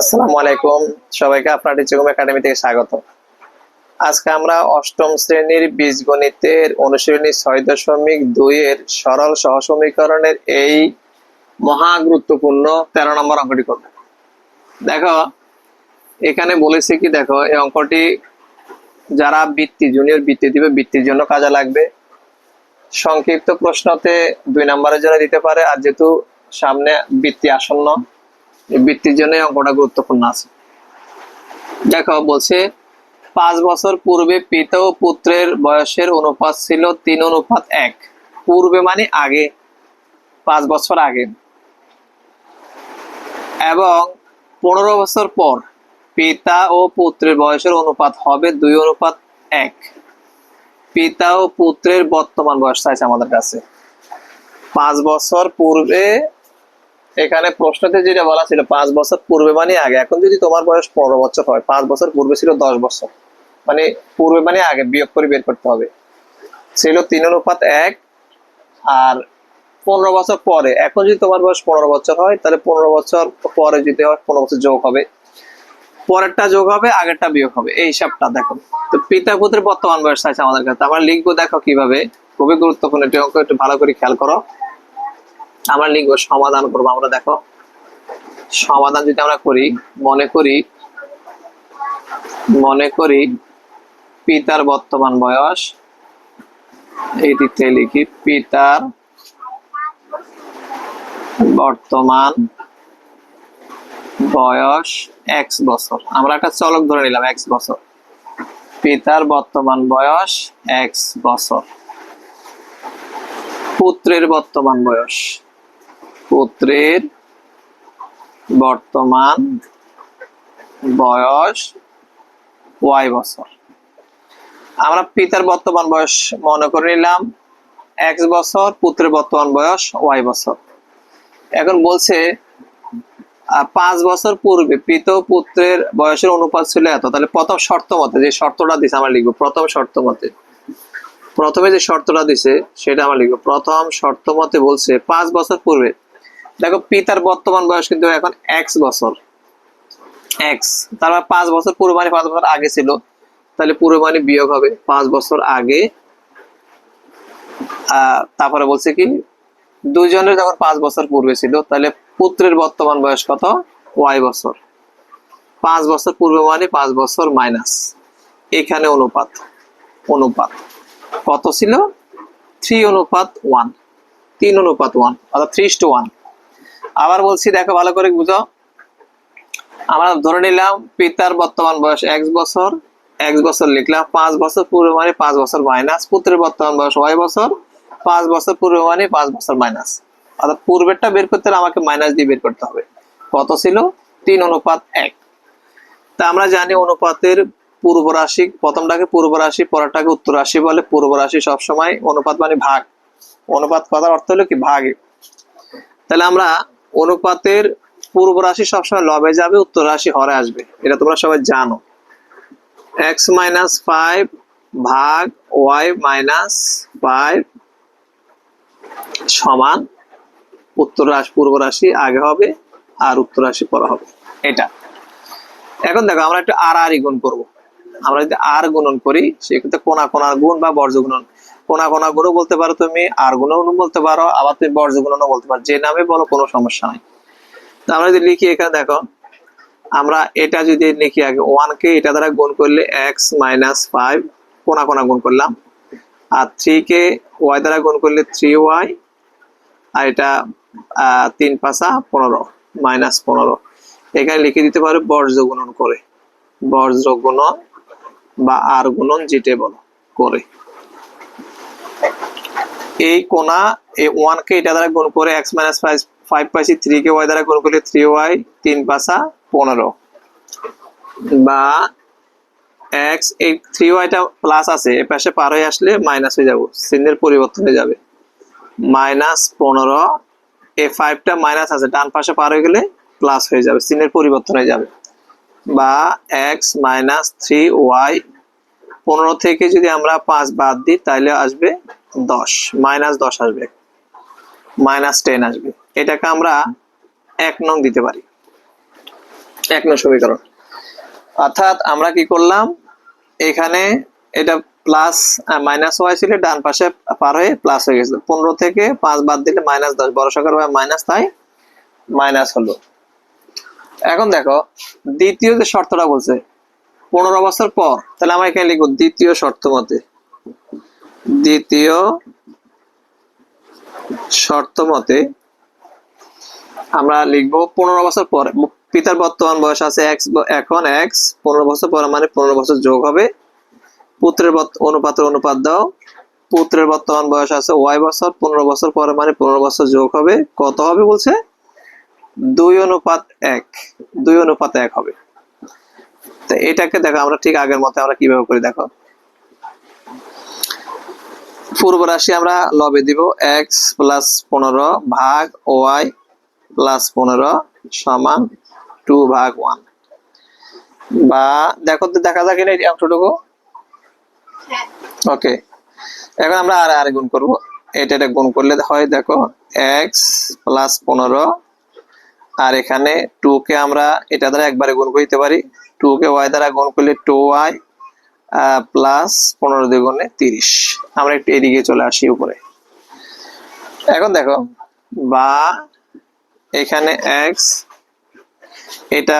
আসসালামু আলাইকুম। সবাইকে আপনার টিচিকম একাডেমি থেকে স্বাগত। আজকে আমরা অষ্টম শ্রেণির বীজগণিতের অনুশীলনী ছয় দশমিক দুই এর সরল সহসমীকরণের এই মহা গুরুত্বপূর্ণ তেরো নম্বর অঙ্কটি করব। দেখো, এখানে বলেছে কি, দেখো, এই অঙ্কটি যারা বৃত্তি জুনিয়র বৃত্তি দিবে, বৃত্তির জন্য কাজে লাগবে। সংক্ষিপ্ত প্রশ্নতে দুই নম্বরের জন্য দিতে পারে, আর যেহেতু সামনে বৃত্তি আসন্ন বৃত্তির জন্য অঙ্কটা গুরুত্বপূর্ণ আছে। দেখো, বলছে, পাঁচ বছর পূর্বে পিতা ও পুত্রের বয়সের অনুপাত ছিল তিন অনুপাত এক। পূর্বে মানে আগে, পাঁচ বছর আগে। এবং পনেরো বছর পর পিতা ও পুত্রের বয়সের অনুপাত হবে দুই অনুপাত এক। পিতা ও পুত্রের বর্তমান বয়স চাইছে আমাদের কাছে। পাঁচ বছর পূর্বে এখানে প্রশ্নতে যেটা বলা ছিল, পাঁচ বছর পূর্বে মানে আগে। এখন যদি তোমার বয়স পনেরো বছর হয়, পাঁচ বছর পূর্বে ছিল দশ বছর। মানে পূর্বে মানে আগে, বিয়োগ করে বের করতে হবে। ছিল তিন অনুপাত এক, আর পনেরো বছর পরে। এখন যদি তোমার বয়স পনেরো বছর হয়, তাহলে পনেরো বছর পরে যদি হয়, পনেরো বছর যোগ হবে। পরেরটা যোগ হবে, আগেরটা বিয়োগ হবে। এই হিসাবটা দেখো। তো পিতা পুত্রের বর্তমান বয়স আছে আমাদের কাছে। আমরা লিখব দেখো কীভাবে। খুবই গুরুত্বপূর্ণ। এটি অঙ্ক একটু ভালো করে খেয়াল করো। আমরা লিখব সমাধান করব। আমরা দেখো, সমাধান যদি আমরা করি, মনে করি মনে করি পিতার বর্তমান বয়স এই দিক থেকে লিখি, পিতার বর্তমান বয়স এক্স বছর। আমরা একটা চলক ধরে নিলাম এক্স বছর। পিতার বর্তমান বয়স এক্স বছর। পুত্রের বর্তমান বয়স। পুত্রের বর্তমান বয়স ওয়াই বছর। আমরা পিতার বর্তমান বয়স মনে করে নিলাম এক্স বছর, পুত্রের বর্তমান বয়স ওয়াই বছর। এখন বলছে পাঁচ বছর পূর্বে পিত পুত্রের বয়সের অনুপাত ছিল এত। তাহলে প্রথম শর্ত মতে যে শর্তটা দিছে আমরা লিখব, প্রথম শর্ত মতে। প্রথমে যে শর্তটা দিছে, সেটা আমরা লিখব। প্রথম শর্ত মতে বলছে, পাঁচ বছর পূর্বে দেখো, পিতার বর্তমান বয়স কিন্তু এখন এক্স বছর। এক্স তারপর পাঁচ বছর পূর্বে মানে পাঁচ বছর আগে ছিল। তাহলে পূর্বে মানে বিয়োগ হবে পাঁচ বছর আগে। তারপরে বলছে কি দুইজনের যখন পাঁচ বছর পূর্বে ছিল, তাহলে পুত্রের বর্তমান বয়স কত? ওয়াই বছর। পাঁচ বছর পূর্বে মানে পাঁচ বছর মাইনাস এখানে অনুপাত অনুপাত। কত ছিল? থ্রি অনুপাত ওয়ান তিন অনুপাত ওয়ান অর্থাৎ থ্রি টু ওয়ান আবার বলছি, দেখো ভালো করে বুঝো। আমরা ধরে নিলাম পিতার বর্তমান বয়স এক বছর এক বছর লিখলাম, পাঁচ বছর পূর্বে মানে পাঁচ বছর মাইনাস পুত্রের বর্তমান বয়স ওয়াই বছর, পাঁচ বছর পূর্বে মানে পাঁচ বছর মাইনাস অর্থাৎ পূর্বেরটা বের করতে হলে আমাকে মাইনাস দিয়ে বের করতে হবে। কত ছিল? তিন অনুপাত এক। তা আমরা জানি অনুপাতের পূর্ব রাশি, প্রথমটাকে পূর্ব রাশি, পরেরটাকে উত্তর রাশি বলে। পূর্ব রাশি সবসময় অনুপাত মানে ভাগ। অনুপাত কথার অর্থ হলো কি? ভাগ। তাহলে আমরা অনুপাতের পূর্ব রাশি সবসময় লবে যাবে, উত্তর রাশি হরে আসবে। এটা তোমরা সবাই জানো। এক্স মাইনাস ফাইভ ভাগ ওয়াই মাইনাস ফাইভ সমান উত্তর রাশি, পূর্ব রাশি আগে হবে আর উত্তর রাশি পরে হবে। এটা। এখন দেখো, আমরা একটু আর আর গুণ করব। আমরা যদি আর গুণন করি, সেক্ষেত্রে কোনা কোনার গুণ বা বর্জ্য গুণন কোনা কোনা গুণ বলতে পারো তুমি, আর গুণও বলতে পারো, আবার তুমি বর্জ্য গুণনও বলতে পারো, যে নামে বলো কোনো সমস্যা নাই। আমরা যদি লিখি এখানে, দেখো, আমরা এটা যদি লিখি আগে ওয়ান কে এটা দ্বারা গুণ করলে এক্স মাইনাস ফাইভ কোনা কোনা গুণ করলাম। আর থ্রি কে ওয়াই দ্বারা গুণ করলে থ্রি ওয়াই আর এটা তিন পাঁচা পনেরো মাইনাস পনেরো। এখানে লিখে দিতে পারো বর্জ্য গুণন করে। বর্জ্য গুণন বা আর গুণন যেটা বলো, করে। এই কোনা, এই ওয়ান কে এটা দ্বারা গুণ করে এক্স মাইনাস ফাইভ ফাইভ পাইছি থ্রি কে ওয়াই দ্বারা গুণ করলে থ্রি ওয়াই তিন পাঁচা পনেরো। বা এক্স এই থ্রি ওয়াইটা প্লাস আছে, এ পাশে পার হয়ে আসলে মাইনাস হয়ে যাব, চিহ্নের পরিবর্তন হয়ে যাবে। মাইনাস পনেরো এ ফাইভটা মাইনাস আছে, ডান পাশে পার হয়ে গেলে প্লাস হয়ে যাবে, চিহ্নের পরিবর্তন হয়ে যাবে। বা এক্স মাইনাস থ্রি ওয়াই পনেরো থেকে যদি আমরা পাঁচ বাদ দিই তাহলে আসবে দশ। মাইনাস দশ আসবে। মাইনাস টেন আসবে। এটাকে আমরা এক নং দিতে পারি। এক নং সমীকরণ। অর্থাৎ আমরা কি করলাম? এখানে এটা প্লাস মাইনাস ওয়াই ছিল, ডান পাশে পার হয়ে প্লাস হয়ে গেছে। পনেরো থেকে পাঁচ বাদ দিলে মাইনাস দশ। বড় সকার মাইনাস তাই মাইনাস হলো। এখন দেখো, দ্বিতীয় যে শর্তটা বলছে পনেরো বছর পর, তাহলে আমরা এখানে লিখব দ্বিতীয় শর্ত মতে দ্বিতীয় শর্ত মতে আমরা লিখব পনেরো বছর পর, পিতার বর্তমান বয়স আছে এক্স এখন এক্স পনেরো বছর পর মানে পনেরো বছর যোগ হবে। পুত্রের অনুপাতের অনুপাত দাও। পুত্রের বর্তমান বয়স আছে ওয়াই বছর, পনেরো বছর পরে মানে পনেরো বছর যোগ হবে। কত হবে বলছে? দুই অনুপাত এক, দুই অনুপাত এক হবে। তো এটাকে দেখো আমরা ঠিক আগের মতো আমরা কীভাবে করি দেখো। পূর্ব রাশি আমরা লবে দিব এক্স প্লাস পনেরো ভাগ ওয়াই প্লাস পনেরো সমান টু ভাগ ওয়ান বা দেখো তো দেখা যাক এই অংশটুকু। ওকে এখন আমরা আর আর গুণ করব। এটা এটা গুণ করলে হয় দেখো এক্স প্লাস পনেরো আর এখানে টু কে আমরা এটা দ্বারা একবারে গুণ করতে পারি। টু কে ওয়াই দ্বারা গুণ করলে টু ওয়াই প্লাস পনেরো দ্বিগুণে তিরিশ। আমরা একটু এদিকে চলে আসি উপরে। এখন দেখো, বা এখানে এক্স এটা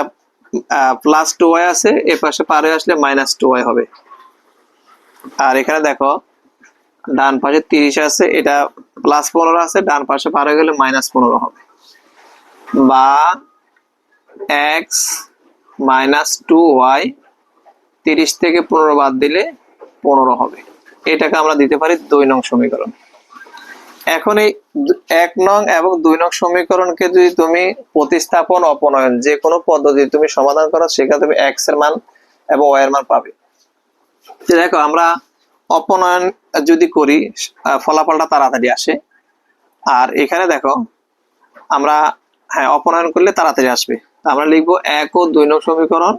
প্লাস টু ওয়াই আছে, এ পাশে পার আসলে মাইনাস টু ওয়াই হবে। আর এখানে দেখো, ডান পাশে তিরিশ আছে, এটা প্লাস পনেরো আছে, ডান পাশে পার হয়ে গেলে মাইনাস পনেরো হবে। বা এক্স মাইনাস টু ওয়াই তিরিশ থেকে পনেরো বাদ দিলে পনেরো হবে। এটাকে আমরা দিতে পারি দুই নং সমীকরণ। এখন এই এক নং এবং দুই নং সমীকরণকে যদি তুমি প্রতিস্থাপন অপনয়ন যে কোনো পদ্ধতি তুমি সমাধান করো, সেখানে তুমি এক্সের মান এবং ওয়াই এর মান পাবে। দেখো, আমরা অপনয়ন যদি করি ফলাফলটা তাড়াতাড়ি আসে। আর এখানে দেখো, আমরা হ্যাঁ অপনয়ন করলে তাড়াতাড়ি আসবে। আমরা লিখব এক ও দুই নং সমীকরণ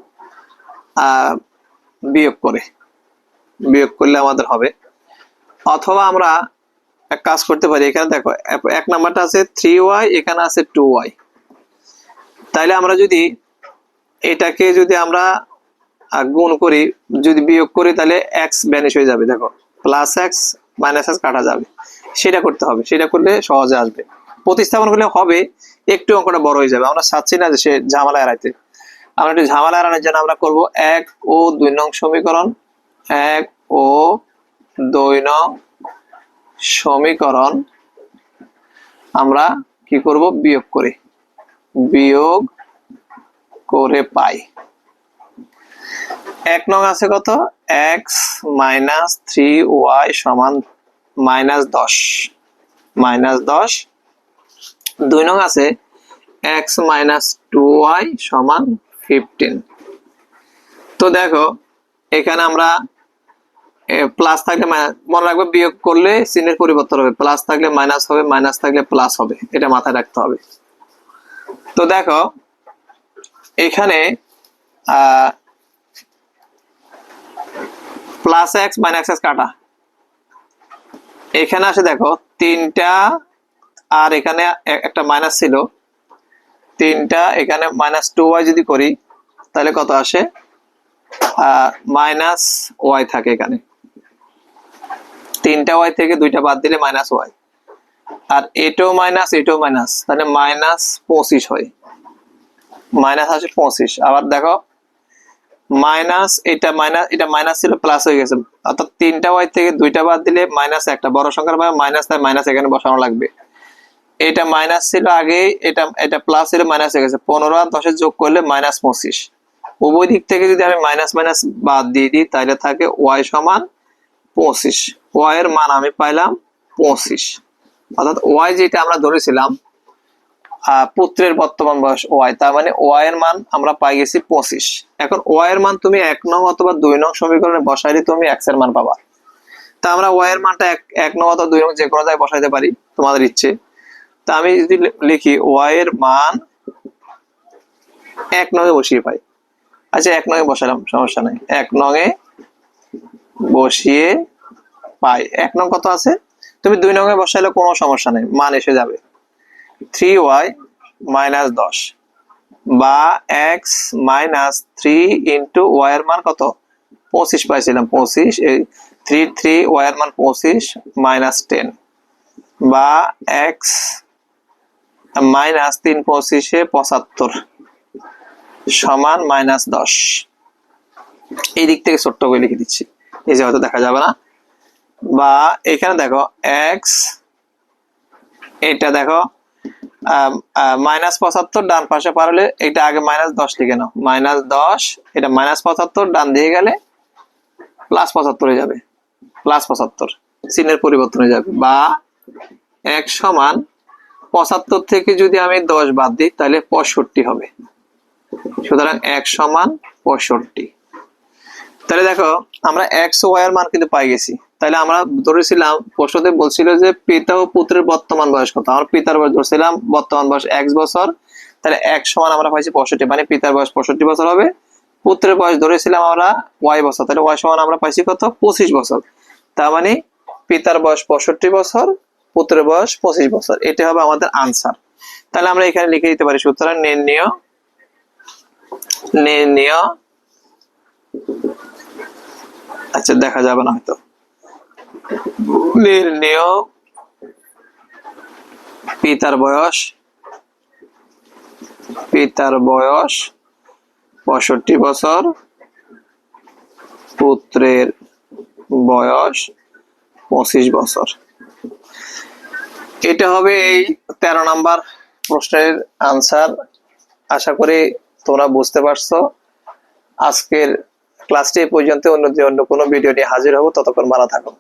বিয়োগ করে। বিয়োগ করলে আমাদের হবে। অথবা আমরা এক কাজ করতে পারি, এখানে দেখো, এক নাম্বারটা আছে থ্রি ওয়াই এখানে আছে টু ওয়াই তাইলে আমরা যদি এটাকে যদি আমরা গুণ করি, যদি বিয়োগ করি, তাহলে এক্স ব্যানিশ হয়ে যাবে। দেখো প্লাস এক্স মাইনাস এক্স কাটা যাবে। সেটা করতে হবে। সেটা করলে সহজে আসবে। প্রতিস্থাপন করলে হবে, একটু অঙ্কটা বড় হয়ে যাবে। আমরা চাচ্ছি না যে সে ঝামেলা এড়াইতে আমরা একটু ঝামেলা এড়ানোর জন্য আমরা করব এক ও দুই নং সমীকরণ। এক ও দুই নং সমীকরণ। আমরা কি করব? বিয়োগ করে। বিয়োগ করে পাই। এক নং আছে কত? এক্স মাইনাস থ্রি ওয়াই সমান মাইনাস দশ। মাইনাস দশ দুই নং আছে এক্স মাইনাস টু ওয়াই সমান ফিফটিন তো দেখো, এখানে আমরা প্লাস থাকলে মনে রাখবে বিয়োগ করলে চিহ্নের পরিবর্তন হবে। প্লাস থাকলে মাইনাস হবে মাইনাস থাকলে প্লাস হবে। এটা মাথায় রাখতে হবে। তো দেখো, এখানে প্লাস এক্স মাইনাস এক্স কাটা। এখানে আসে দেখো, তিনটা আর এখানে একটা মাইনাস ছিল। তিনটা, এখানে মাইনাস টু ওয়াই যদি করি, তাহলে কত আসে? মাইনাস ওয়াই থাকে এখানে। তিনটা ওয়াই থেকে দুইটা বাদ দিলে মাইনাস ওয়াই আর এটাও মাইনাস এটাও মাইনাস তাহলে মাইনাস পঁচিশ হয়। মাইনাস আসে পঁচিশ। আবার দেখো মাইনাস এটা মাইনাস এটা মাইনাস ছিল প্লাস হয়ে গেছে। অর্থাৎ তিনটা ওয়াই থেকে দুইটা বাদ দিলে মাইনাস একটা। বড় সংখ্যার মাইনাস তাই মাইনাস এখানে বসানো লাগবে। এটা মাইনাস ছিল আগে, এটা এটা প্লাস ছিল মাইনাস হয়ে গেছে। পনেরো আর দশের যোগ করলে মাইনাস পঁচিশ। উভয় দিক থেকে যদি আমি মাইনাস মাইনাস বাদ দিয়ে দিই, তাহলে থাকে ওয়াই সমান পঁচিশ। ওয়াই এর মান আমি পাইলাম পঁচিশ। অর্থাৎ ওয়াই যেটা আমরা ধরেছিলাম পুত্রের বর্তমান বয়স ওয়াই তার মানে ওয়াই এর মান আমরা পাই গেছি পঁচিশ। এখন ওয়াই এর মান তুমি এক নং অথবা দুই নং সমীকরণে বসাইলে তুমি এক্সের মান পাবা। তা আমরা ওয়াই এর মানটা এক নং অথবা দুই নং যে কোনো জায়গায় বসাইতে পারি, তোমাদের ইচ্ছে। তা আমি যদি লিখি ওয়াই এর মান এক নঙে বসিয়ে পাই। আচ্ছা এক নঙে বসালাম, সমস্যা নাই। এক নঙে বসিয়ে পাই। এক নং কত আছে? তুমি দুই নঙে বসাইলে কোনো সমস্যা নেই, মান এসে যাবে। থ্রি ওয়াই মাইনাস দশ বা X minus three into Y এর মান কত? পঁচিশ পাইছিলাম, পঁচিশ। এই থ্রি থ্রি ওয়াই মান পঁচিশ মাইনাস টেন বা এক্স মাইনাস তিন পঁচিশে পঁচাত্তর সমান মাইনাস দশ। এই দিক থেকে ছোট্ট করে লিখে দিচ্ছি। এই যে হয়তো দেখা যাবে না। বা এখানে দেখো এক্স এটা দেখো মাইনাস পঁচাত্তর ডান পাশে পারলে এটা আগে মাইনাস দশ লিখে নাও। মাইনাস দশ, এটা মাইনাস পঁচাত্তর, ডান দিয়ে গেলে প্লাস পঁচাত্তর হয়ে যাবে। প্লাস পঁচাত্তর, চিহ্নের পরিবর্তন হয়ে যাবে। বা এক সমান পঁচাত্তর থেকে যদি আমি দশ বাদ দিই, তাহলে পঁয়ষট্টি হবে। সুতরাং এক সমান পঁয়ষট্টি। তাহলে দেখো, আমরা এক্স ওয়াই এর মান কিন্তু পাই গেছি। তাহলে আমরা ধরেছিলাম প্রশ্নতে বলছিল যে পিতা ও পুত্রের বর্তমান বয়স কত? আমরা পিতার বয়স ধরছিলাম, বর্তমান বয়স এক বছর। তাহলে এক সমান আমরা পাইছি পঁয়ষট্টি মানে পিতার বয়স পঁয়ষট্টি বছর হবে। পুত্রের বয়স ধরেছিলাম আমরা ওয়াই বছর। তাহলে ওয়াই সমান আমরা পাইছি কত? পঁচিশ বছর। তার মানে পিতার বয়স পঁয়ষট্টি বছর পুত্রের বয়স পঁচিশ বছর। এটা হবে আমাদের আনসার তাহলে আমরা এখানে লিখে দিতে পারি সুতরাং নির্ণয় নির্ণয় আচ্ছা দেখা যাবে না হয়তো। নির্ণয়। পিতার বয়স পিতার বয়স পঁয়ষট্টি বছর। পুত্রের বয়স পঁচিশ বছর। এটা হবে এই তেরো নাম্বার প্রশ্নের আনসার আশা করি তোমরা বুঝতে পারছ। আজকের ক্লাসটি পর্যন্ত। অন্য যে অন্য কোনো ভিডিও নিয়ে হাজির হব, ততক্ষণ ভালো থাকো।